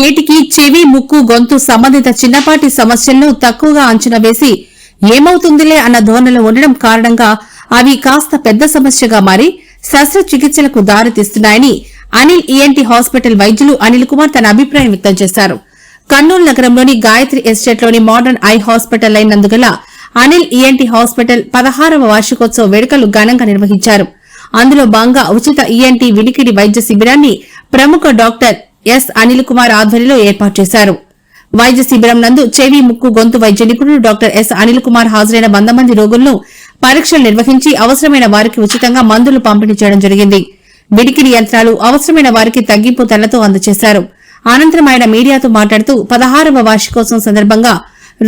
నేటికి చెవి ముక్కు గొంతు సంబంధిత చిన్నపాటి సమస్యలను తక్కువగా అంచనా వేసి ఏమవుతుందిలే అన్న ధోరణిలో ఉండడం కారణంగా అవి కాస్త పెద్ద సమస్యగా మారి శస్త్రచికిత్సలకు దారితీస్తున్నాయని అనిల్ ఈఎన్టీ హాస్పిటల్ వైద్యులు అనిల్ కుమార్ తన అభిప్రాయం వ్యక్తం చేశారు. కర్నూలు నగరంలోని గాయత్రి ఎస్టేట్లోని మోడర్న్ ఐ హాస్పిటల్ అయినందుగల అనిల్ ఈఎన్టీ హాస్పిటల్ పదహారవ వార్షికోత్సవ వేడుకలు ఘనంగా నిర్వహించారు. అందులో భాగంగా ఉచిత ఈఎన్టీ వినికిడి వైద్య శిబిరాన్ని ప్రముఖ డాక్టర్ ఎస్ అనిల్ కుమార్ ఆధ్వర్యంలో ఏర్పాటు చేశారు. వైద్య శిబిరం నందు చెవి ముక్కు గొంతు వైద్య నిపుణుడు డాక్టర్ ఎస్ అనిల్ కుమార్ హాజరైన వంద మంది రోగులను పరీక్షలు నిర్వహించి అవసరమైన వారికి ఉచితంగా మందులు పంపిణీ చేయడం జరిగింది. విడికిడి యంత్రాలు అవసరమైన వారికి తగ్గింపు ధరలతో అందజేశారు. అనంతరం ఆయన మీడియాతో మాట్లాడుతూ పదహారవ వార్షికోత్సవం సందర్భంగా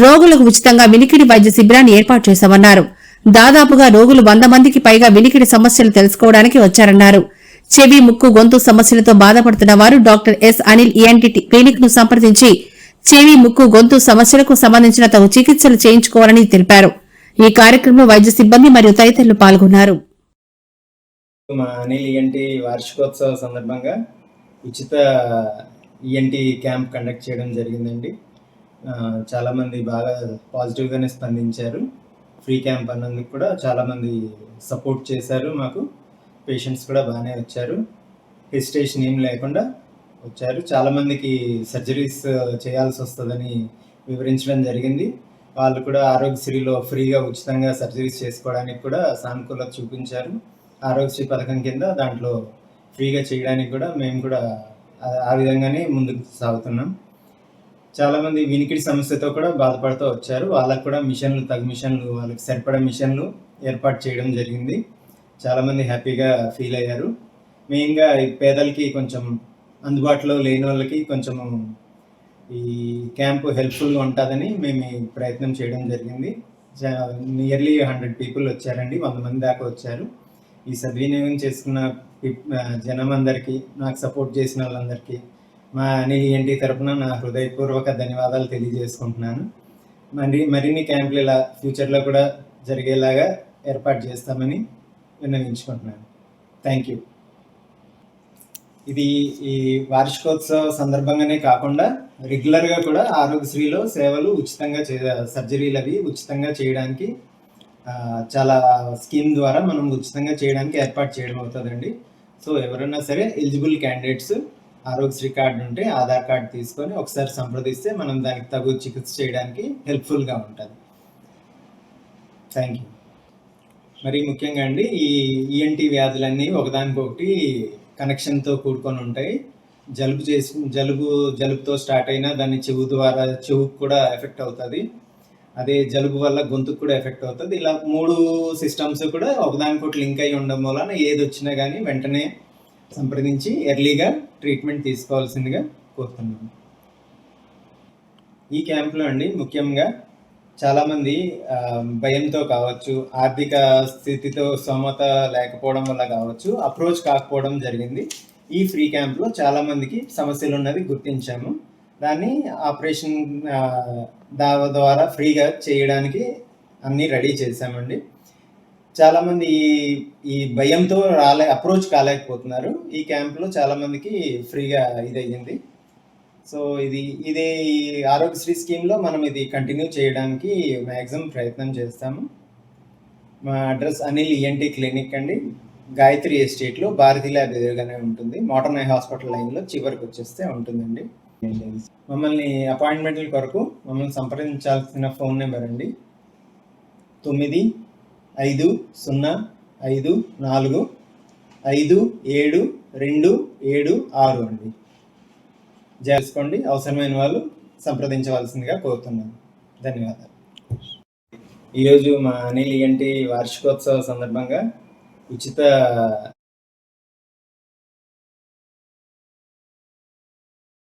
రోగులకు ఉచితంగా వినికిడి వైద్య శిబిరాన్ని ఏర్పాటు చేశామన్నారు. దాదాపుగా రోగులు వంద మందికి పైగా వినికిడి సమస్యలు తెలుసుకోవడానికి వచ్చారన్నారు. చెవి ముక్కు గొంతు సమస్యలతో బాధపడుతున్న వారు డాక్టర్ ఎస్ అనిల్ ఈఎన్టీ క్లినిక్ను సంప్రదించి చెవి ముక్కు గొంతు సమస్యలకు సంబంధించిన తగు చికిత్సలు చేయించుకోవాలని తెలిపారు. ఈ కార్యక్రమంలో వైద్య సిబ్బంది మరియు తదితరులు పాల్గొన్నారు. మా అనిల్ ఈఎన్టీ వార్షికోత్సవ సందర్భంగా ఉచిత ఈఎన్టీ క్యాంప్ కండక్ట్ చేయడం జరిగిందండి. ఆ, చాలామంది బాగా పాజిటివ్గానే స్పందించారు. ఫ్రీ క్యాంప్ అన్నందుకు కూడా చాలామంది సపోర్ట్ చేశారు మాకు. పేషెంట్స్ కూడా బాగానే వచ్చారు. హెసిటేషన్ ఏం లేకుండా వచ్చారు. చాలామందికి సర్జరీస్ చేయాల్సి వస్తుందని వివరించడం జరిగింది. వాళ్ళు కూడా ఆరోగ్యశ్రీలో ఫ్రీగా ఉచితంగా సర్జరీస్ చేసుకోవడానికి కూడా సానుకూలత చూపించారు. ఆరోగ్యశ్రీ పథకం కింద దాంట్లో ఫ్రీగా చేయడానికి కూడా మేము కూడా ఆ- విధంగానే ముందుకు సాగుతున్నాం. చాలామంది వినికిడి సమస్యతో కూడా బాధపడుతూ వచ్చారు. వాళ్ళకు కూడా మిషన్లు తగు మిషన్లు వాళ్ళకి సరిపడా మిషన్లు ఏర్పాటు చేయడం జరిగింది. చాలామంది హ్యాపీగా ఫీల్ అయ్యారు. మెయిన్గా ఈ పేదలకి కొంచెం అందుబాటులో లేని వాళ్ళకి కొంచెం ఈ క్యాంపు హెల్ప్ఫుల్గా ఉంటుందని మేము ప్రయత్నం చేయడం జరిగింది. నియర్లీ హండ్రెడ్ పీపుల్ వచ్చారండి. వంద మంది దాకా వచ్చారు. ఈ సద్వినియోగం చేసుకున్న జనం అందరికీ నాకు సపోర్ట్ చేసిన వాళ్ళందరికీ మా అనిల్ ఏంటి తరపున నా హృదయపూర్వక ధన్యవాదాలు తెలియజేసుకుంటున్నాను. మరి మరిన్ని క్యాంపులు ఇలా ఫ్యూచర్లో కూడా జరిగేలాగా ఏర్పాటు చేస్తామని విన్నవించుకుంటున్నాను థ్యాంక్ యూ ఇది ఈ వార్షికోత్సవ సందర్భంగానే కాకుండా రెగ్యులర్గా కూడా ఆరోగ్యశ్రీలో సేవలు ఉచితంగా చే సర్జరీలు అవి ఉచితంగా చేయడానికి చాలా స్కీమ్ ద్వారా మనం ఉచితంగా చేయడానికి ఏర్పాటు చేయడం అవుతుందండి. సో ఎవరైనా సరే ఎలిజిబుల్ క్యాండిడేట్స్ ఆరోగ్యశ్రీ కార్డు ఉంటే ఆధార్ కార్డు తీసుకొని ఒకసారి సంప్రదిస్తే మనం దానికి తగు చికిత్స చేయడానికి హెల్ప్ఫుల్గా ఉంటుంది. థ్యాంక్ యూ మరి ముఖ్యంగా అండి ఈ ఈఎన్టీ వ్యాధులన్నీ ఒకదానికొకటి కనెక్షన్తో కూడుకొని ఉంటాయి జలుబు చేసి జలుబు జలుబుతో స్టార్ట్ అయినా దాన్ని చెవు ద్వారా చెవుకు కూడా ఎఫెక్ట్ అవుతుంది. అదే జలుబు వల్ల గొంతుకు కూడా ఎఫెక్ట్ అవుతుంది. ఇలా మూడు సిస్టమ్స్ కూడా ఒకదానికొకటి లింక్ అయి ఉండడం వలన ఏది వచ్చినా కానీ వెంటనే సంప్రదించి ఎర్లీగా ట్రీట్మెంట్ తీసుకోవాల్సిందిగా కోరుతున్నాను. ఈ క్యాంప్లో అండి ముఖ్యంగా చాలామంది భయంతో కావచ్చు ఆర్థిక స్థితితో సమత లేకపోవడం వల్ల కావచ్చు అప్రోచ్ కాకపోవడం జరిగింది. ఈ ఫ్రీ క్యాంప్లో చాలామందికి సమస్యలు ఉన్నది గుర్తించాము. దాన్ని ఆపరేషన్ దా ద్వారా ఫ్రీగా చేయడానికి అన్నీ రెడీ చేశామండి. చాలామంది ఈ ఈ భయంతో రాలే అప్రోచ్ కాలేకపోతున్నారు. ఈ క్యాంప్లో చాలామందికి ఫ్రీగా ఇది అయ్యింది సో ఇది ఇదే ఈ ఆరోగ్యశ్రీ స్కీమ్లో మనం ఇది కంటిన్యూ చేయడానికి మ్యాక్సిమం ప్రయత్నం చేస్తాము. మా అడ్రస్ అనిల్ ఈఎన్టీ క్లినిక్ అండి. గాయత్రి ఎస్టేట్లో భారతీ ల్యాబ్ ఎదురుగానే ఉంటుంది. మోడర్న్ ఐ హాస్పిటల్ లైన్లో చివరికి వచ్చేస్తే ఉంటుందండి. మమ్మల్ని అపాయింట్మెంట్ల కొరకు మమ్మల్ని సంప్రదించాల్సిన ఫోన్ నెంబర్ అండి. తొమ్మిది ఐదు సున్నా ఐదు నాలుగు ఐదు ఏడు రెండు ఏడు ఆరు అండి. చేసుకోండి అవసరమైన వాళ్ళు సంప్రదించవలసిందిగా కోరుతున్నాను. ధన్యవాదాలు. ఈరోజు మా అనిల్ ఎంటి వార్షికోత్సవ సందర్భంగా ఉచిత